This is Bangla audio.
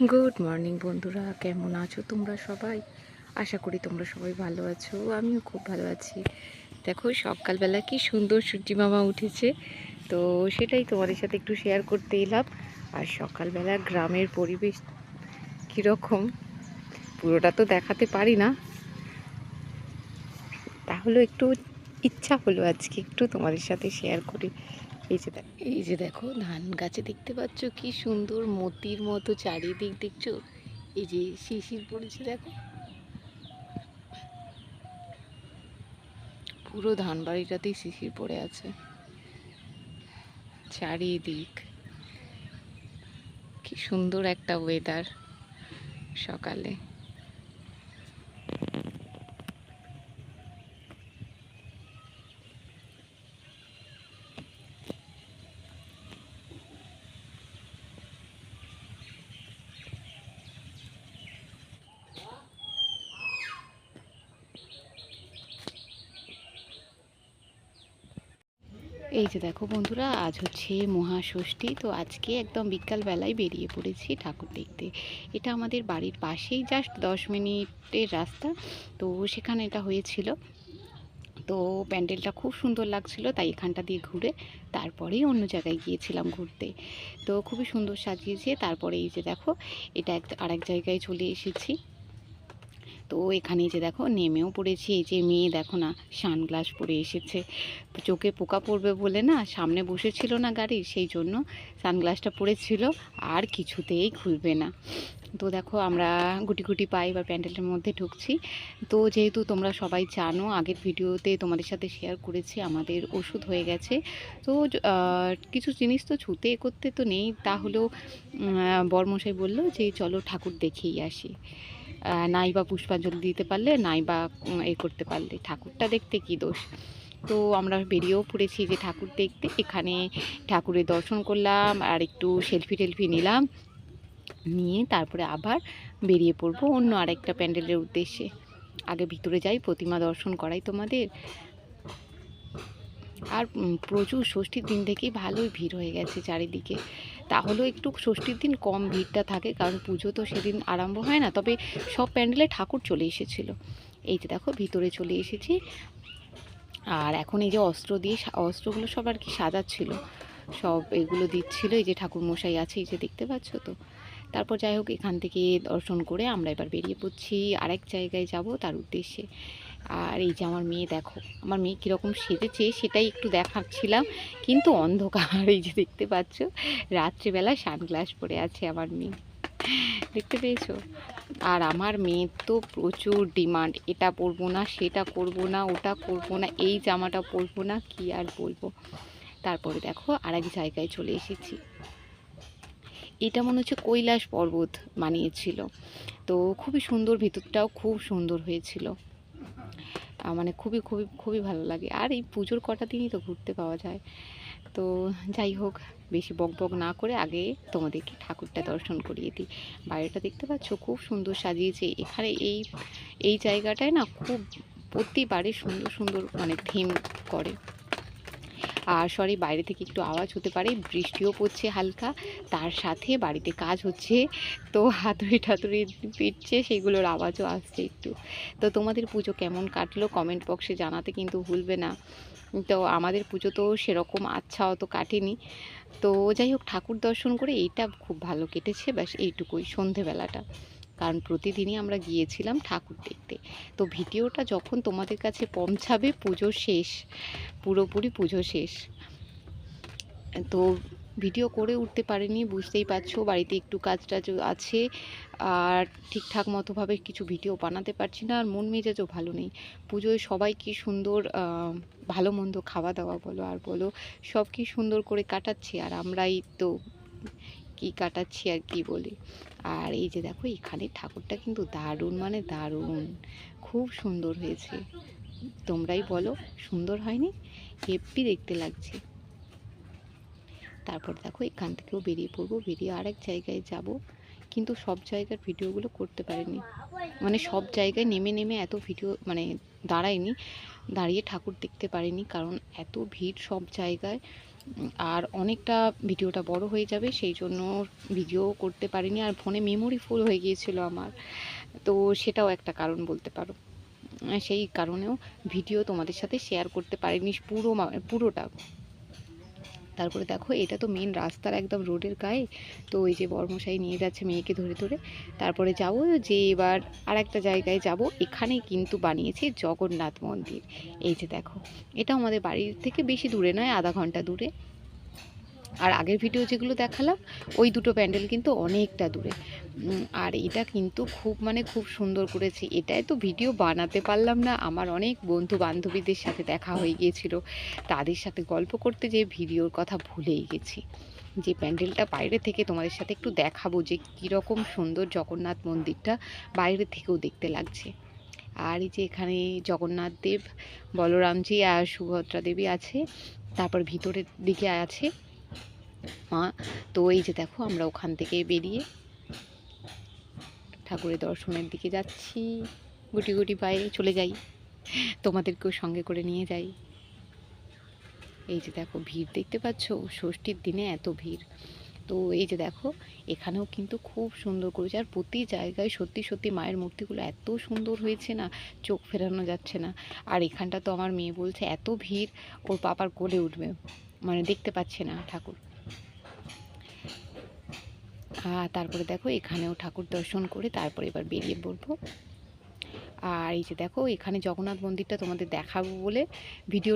গুড মর্নিং বন্ধুরা। কেমন আছো তোমরা সবাই? আশা করি তোমরা সবাই ভালো আছো। আমিও খুব ভালো আছি। দেখো, সকালবেলা কি সুন্দর সূর্যি মামা উঠেছে। তো সেটাই তোমাদের সাথে একটু শেয়ার করতে এলাম। আর সকালবেলা গ্রামের পরিবেশ কীরকম, পুরোটা তো দেখাতে পারি না। তাহলে একটু ইচ্ছা হলো আজকে একটু তোমাদের সাথে শেয়ার করি। এই যে দেখ- এই যে দেখো, ধান গাছে দেখতে পাচ্ছ কি সুন্দর মতির মতো চারিদিক দেখছ? এই যে শিশির পড়েছে দেখো। পুরো ধান বাড়িটাতেই শিশির পড়ে আছে। চারিদিক। কি সুন্দর একটা ওয়েদার সকালে। এই যে দেখো বন্ধুরা, আজ হচ্ছে মহাষষ্ঠী, তো আজকে একদম বিকালবেলায় বেরিয়ে পড়েছি ঠাকুর দেখতে। এটা আমাদের বাড়ির পাশেই জাস্ট দশ মিনিটের রাস্তা, তো সেখানে এটা হয়েছিল। তো প্যান্ডেলটা খুব সুন্দর লাগছিল, তাই এখানটা দিয়ে ঘুরে তারপরেই অন্য জায়গায় গিয়েছিলাম ঘুরতে। তো খুবই সুন্দর সাজিয়েছে, তারপরে এই যে দেখো, এটা এক, আরেক জায়গায় চলে এসেছি। তো এখানে যে দেখো, নেমেও পড়েছি। এই যে মেয়ে দেখো না, সানগ্লাস পরে এসেছে। চোখে পোকা পড়বে বলে না, সামনে বসেছিল না গাড়ি, সেই জন্য সানগ্লাসটা পরেছিল, আর কিছুতেই খুলবে না। তো দেখো, আমরা গুটি গুটি পাই বা প্যান্ডেলের মধ্যে ঢুকছি। তো যেহেতু তোমরা সবাই জানো, আগের ভিডিওতে তোমাদের সাথে শেয়ার করেছি, আমাদের ওষুধ হয়ে গেছে। তো কিছু জিনিস তো ছুতে করতে তো নেই, তাহলেও বরমশাই বলল যে, চলো ঠাকুর দেখেই আসি। নাই বা পুষ্পাঞ্জলি দিতে পারলে, নাই বা এ করতে পারলে। ঠাকুরটা দেখতে কি দোষ? তো আমরা বেরিয়েও পড়েছি যে ঠাকুর দেখতে। এখানে ঠাকুরের দর্শন করলাম, আর একটু সেলফি টেলফি নিলাম। নিয়ে তারপরে আবার বেরিয়ে পড়ব অন্য আরেকটা প্যান্ডেলের উদ্দেশ্যে। আগে ভিতরে যাই, প্রতিমা দর্শন করাই তোমাদের। আর প্রচুর ষষ্ঠীর দিন থেকেই ভালোই ভিড় হয়ে গেছে চারিদিকে। তাহলেও একটু ষষ্ঠীর দিন কম ভিড়টা থাকে, কারণ পুজো তো সেদিন আরম্ভ হয় না। তবে সব প্যান্ডেলে ঠাকুর চলে এসেছিল। এই যে দেখো, ভিতরে চলে এসেছি। আর এখন এই যে অস্ত্র দিয়ে অস্ত্রগুলো সব আর কি সাজাচ্ছিল। সব এগুলো দিচ্ছিল, এই যে ঠাকুর মশাই আছে, এই যে দেখতে পাচ্ছ তো? তারপর যাই হোক, এখান থেকে দর্শন করে আমরা এবার বেরিয়ে পড়ছি। আরেক জায়গায় যাব তার উদ্দেশ্যে। আর এই যে আমার মেয়ে, দেখো, আমার মেয়ে কীরকম সেজেছে সেটাই একটু দেখাচ্ছিলাম, কিন্তু অন্ধকার। এই যে দেখতে পাচ্ছ, রাত্রিবেলা সানগ্লাস পরে আছে আমার মেয়ে। দেখতে পেয়েছ? আর আমার মেয়ের তো প্রচুর ডিমান্ড, এটা পরবো না, সেটা করব না, ওটা করব না, এই জামাটা পরবো না, কি আর বলব? তারপরে দেখো আর এক জায়গায় চলে এসেছি। এটা মনে হচ্ছে কৈলাস পর্বত বানিয়েছিল তো খুবই সুন্দর, ভিতরটাও খুব সুন্দর হয়েছিল। মানে খুবই খুবই খুবই ভালো লাগে। আর এই পুজোর কটা দিনই তো ঘুরতে পাওয়া যায়। তো যাই হোক, বেশি বক বক না করে আগে তোমাদেরকে ঠাকুরটা দর্শন করিয়ে দিই। বাইরেটা দেখতে পাচ্ছ, খুব সুন্দর সাজিয়েছে। এখানে এই এই জায়গাটায় না খুব প্রতিবারে সুন্দর সুন্দর মানে থিম করে। আর সরি, বাইরে থেকে একটু আওয়াজ হতে পারে, বৃষ্টিও পড়ছে হালকা। তার সাথে বাড়িতে কাজ হচ্ছে, তো হাতুড়ি ঠাতুড়ি পিটছে, সেগুলোর আওয়াজও আসছে একটু। তো তোমাদের পুজো কেমন কাটলো? কমেন্ট বক্সে জানাতে কিন্তু ভুলবে না। তো আমাদের পুজো তো সেরকম আচ্ছা অত কাটেনি। তো যাই হোক, ঠাকুর দর্শন করে এইটা খুব ভালো কেটেছে, ব্যাস এইটুকুই সন্ধেবেলাটা। কারণ প্রতিদিনই আমরা গিয়েছিলাম ঠাকুর দেখতে। তো ভিডিওটা যখন তোমাদের কাছে পৌঁছাবে পুজো শেষ, পুরোপুরি পুজো শেষ, তো ভিডিও করে উঠতে পারিনি, বুঝতেই পারছ, বাড়িতে একটু কাজ টাজ আছে, আর ঠিকঠাক মতোভাবে কিছু ভিডিও বানাতে পারছি না, আর মন মেজাজও ভালো নেই। পুজোয় সবাই কি সুন্দর ভালো মন্দ খাওয়া দাওয়া বলো আর বলো, সব কি সুন্দর করে কাটাচ্ছি, আর আমরাই তো কি কাটাচ্ছি আর কি বলি। আর এই যে দেখো, এখানে ঠাকুরটা কিন্তু দারুণ মানে দারুণ। খুব সুন্দর হয়েছে। তোমরাই বলো, সুন্দর হয়নি? হেব্বি দেখতে লাগছে। তারপর দেখো, এখান থেকেও বেরিয়ে পড়ব, বেরিয়ে আরেক জায়গায় যাব। কিন্তু সব জায়গার ভিডিওগুলো করতে পারিনি। মানে সব জায়গায় নেমে নেমে এত ভিডিও মানে দাঁড়াইনি দাঁড়িয়ে ঠাকুর দেখতে পারিনি, কারণ এত ভিড় সব জায়গায়। আর অনেকটা ভিডিওটা বড় হয়ে যাবে, সেই জন্য ভিডিও করতে পারিনি। আর ফোনে মেমোরি ফুল হয়ে গিয়েছিল আমার। তো সেটাও একটা কারণ বলতে পারো। সেই কারণেও ভিডিও তোমাদের সাথে শেয়ার করতে পারিনি পুরো পুরোটা। তারপরে দেখো, এটা তো মেন রাস্তার একদম রোডের গায়ে। তো ওই যে বর্মশাই নিয়ে যাচ্ছে মেয়েকে ধরে ধরে। তারপরে যাব যে এবার আর একটা জায়গায় যাব। এখানে কিন্তু বানিয়েছে জগন্নাথ মন্দির। এই যে দেখো এটা আমাদের বাড়ির থেকে বেশি দূরে নয়, আধা ঘণ্টা দূরে। আর আগের ভিডিও যেগুলো দেখালাম, ওই দুটো প্যান্ডেল কিন্তু অনেকটা দূরে। আর এটা কিন্তু খুব মানে খুব সুন্দর করেছে। এটাই তো ভিডিও বানাতে পারলাম না। আমার অনেক বন্ধু বান্ধবীদের সাথে দেখা হয়ে গিয়েছিল। তাদের সাথে গল্প করতে যে ভিডিওর কথা ভুলেই গেছি। যে প্যান্ডেলটা বাইরে থেকে তোমাদের সাথে একটু দেখাবো যে কীরকম সুন্দর জগন্নাথ মন্দিরটা বাইরে থেকেও দেখতে লাগছে। আর এই যে এখানে জগন্নাথ দেব, বলরামজি আর সুভদ্রা দেবী আছে, তারপর ভিতরের দিকে আছে মা। তো এই যে দেখো, আমরা ওখান থেকে বেরিয়ে ঠাকুরের দর্শনের দিকে যাচ্ছি। গুটি গুটি পায়ে চলে যাই। তোমাদেরকেও সঙ্গে করে নিয়ে যাই। এই যে দেখো, ভিড় দেখতে পাচ্ছ? ষষ্ঠীর দিনে এত ভিড়। তো এই যে দেখো, এখানেও কিন্তু খুব সুন্দর করেছে। আর প্রতি জায়গায় সত্যি সত্যি মায়ের মূর্তিগুলো এত সুন্দর হয়েছে না, চোখ ফেরানো যাচ্ছে না। আর এখানটা তো আমার মেয়ে বলছে, এত ভিড়, ওর পাপার কোলে উঠবে। মানে দেখতে পাচ্ছে না ঠাকুর। তারপরে দেখো এখানেও ঠাকুর দর্শন করে তারপরে এবার বেরিয়ে পড়ব। আর এই যে দেখো এখানে জগন্নাথ মন্দিরটা তোমাদের দেখাবো বলে ভিডিও